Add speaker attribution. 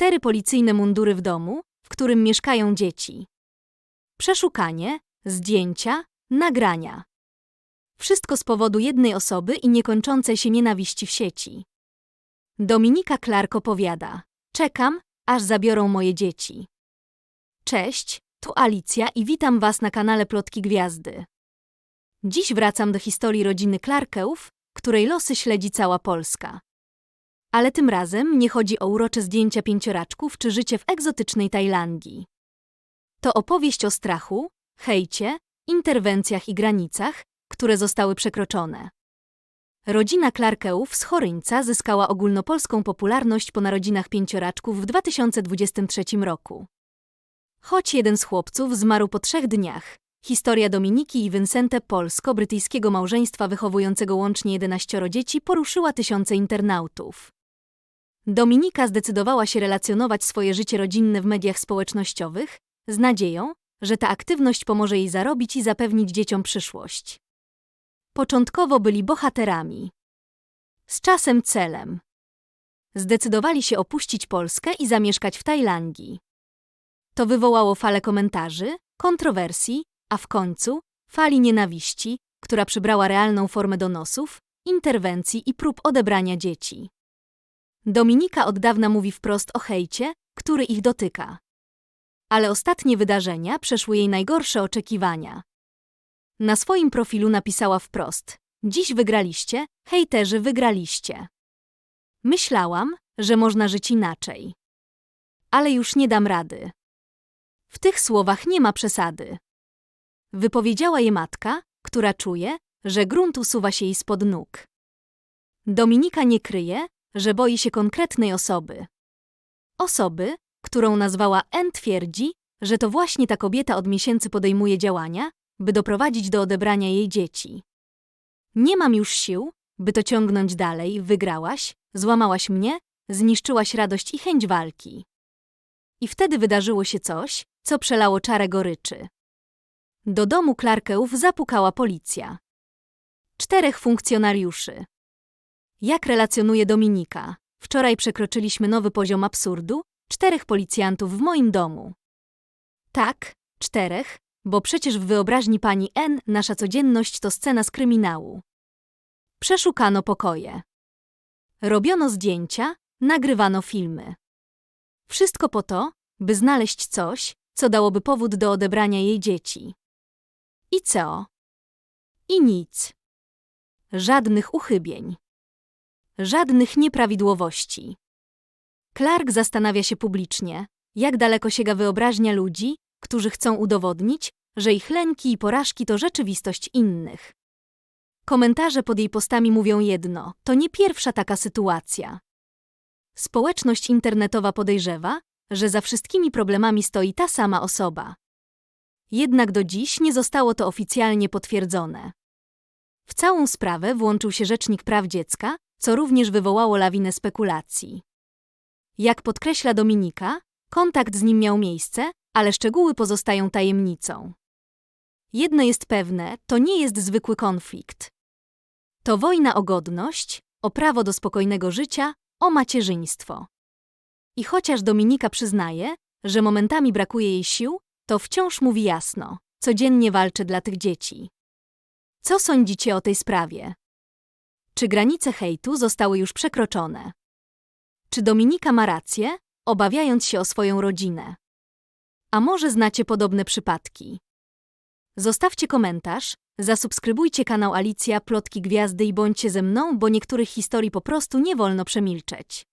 Speaker 1: Cztery policyjne mundury w domu, w którym mieszkają dzieci. Przeszukanie, zdjęcia, nagrania. Wszystko z powodu jednej osoby i niekończącej się nienawiści w sieci. Dominika Clark opowiada: Czekam, aż zabiorą moje dzieci. Cześć, tu Alicja i witam Was na kanale Plotki Gwiazdy. Dziś wracam do historii rodziny Clarkeów, której losy śledzi cała Polska. Ale tym razem nie chodzi o urocze zdjęcia pięcioraczków czy życie w egzotycznej Tajlandii. To opowieść o strachu, hejcie, interwencjach i granicach, które zostały przekroczone. Rodzina Clarkeów z Choryńca zyskała ogólnopolską popularność po narodzinach pięcioraczków w 2023 roku. Choć jeden z chłopców zmarł po trzech dniach, historia Dominiki i Vincente polsko-brytyjskiego małżeństwa wychowującego łącznie 11 dzieci poruszyła tysiące internautów. Dominika zdecydowała się relacjonować swoje życie rodzinne w mediach społecznościowych, z nadzieją, że ta aktywność pomoże jej zarobić i zapewnić dzieciom przyszłość. Początkowo byli bohaterami. Z czasem celem. Zdecydowali się opuścić Polskę i zamieszkać w Tajlandii. To wywołało falę komentarzy, kontrowersji, a w końcu fali nienawiści, która przybrała realną formę donosów, interwencji i prób odebrania dzieci. Dominika od dawna mówi wprost o hejcie, który ich dotyka. Ale ostatnie wydarzenia przeszły jej najgorsze oczekiwania. Na swoim profilu napisała wprost: Dziś wygraliście, hejterzy wygraliście. Myślałam, że można żyć inaczej. Ale już nie dam rady. W tych słowach nie ma przesady. Wypowiedziała je matka, która czuje, że grunt usuwa się jej spod nóg. Dominika nie kryje, że boi się konkretnej osoby. Osoby, którą nazwała N, twierdzi, że to właśnie ta kobieta od miesięcy podejmuje działania, by doprowadzić do odebrania jej dzieci. Nie mam już sił, by to ciągnąć dalej, wygrałaś, złamałaś mnie, zniszczyłaś radość i chęć walki. I wtedy wydarzyło się coś, co przelało czarę goryczy. Do domu Clarkeów zapukała policja. Czterech funkcjonariuszy. Jak relacjonuje Dominika, wczoraj przekroczyliśmy nowy poziom absurdu, czterech policjantów w moim domu. Tak, czterech, bo przecież w wyobraźni pani N nasza codzienność to scena z kryminału. Przeszukano pokoje. Robiono zdjęcia, nagrywano filmy. Wszystko po to, by znaleźć coś, co dałoby powód do odebrania jej dzieci. I co? I nic. Żadnych uchybień. Żadnych nieprawidłowości. Clark zastanawia się publicznie, jak daleko sięga wyobraźnia ludzi, którzy chcą udowodnić, że ich lęki i porażki to rzeczywistość innych. Komentarze pod jej postami mówią jedno: to nie pierwsza taka sytuacja. Społeczność internetowa podejrzewa, że za wszystkimi problemami stoi ta sama osoba. Jednak do dziś nie zostało to oficjalnie potwierdzone. W całą sprawę włączył się Rzecznik Praw Dziecka, co również wywołało lawinę spekulacji. Jak podkreśla Dominika, kontakt z nim miał miejsce, ale szczegóły pozostają tajemnicą. Jedno jest pewne, to nie jest zwykły konflikt. To wojna o godność, o prawo do spokojnego życia, o macierzyństwo. I chociaż Dominika przyznaje, że momentami brakuje jej sił, to wciąż mówi jasno: codziennie walczę dla tych dzieci. Co sądzicie o tej sprawie? Czy granice hejtu zostały już przekroczone? Czy Dominika ma rację, obawiając się o swoją rodzinę? A może znacie podobne przypadki? Zostawcie komentarz, zasubskrybujcie kanał Alicja Plotki Gwiazdy i bądźcie ze mną, bo niektórych historii po prostu nie wolno przemilczeć.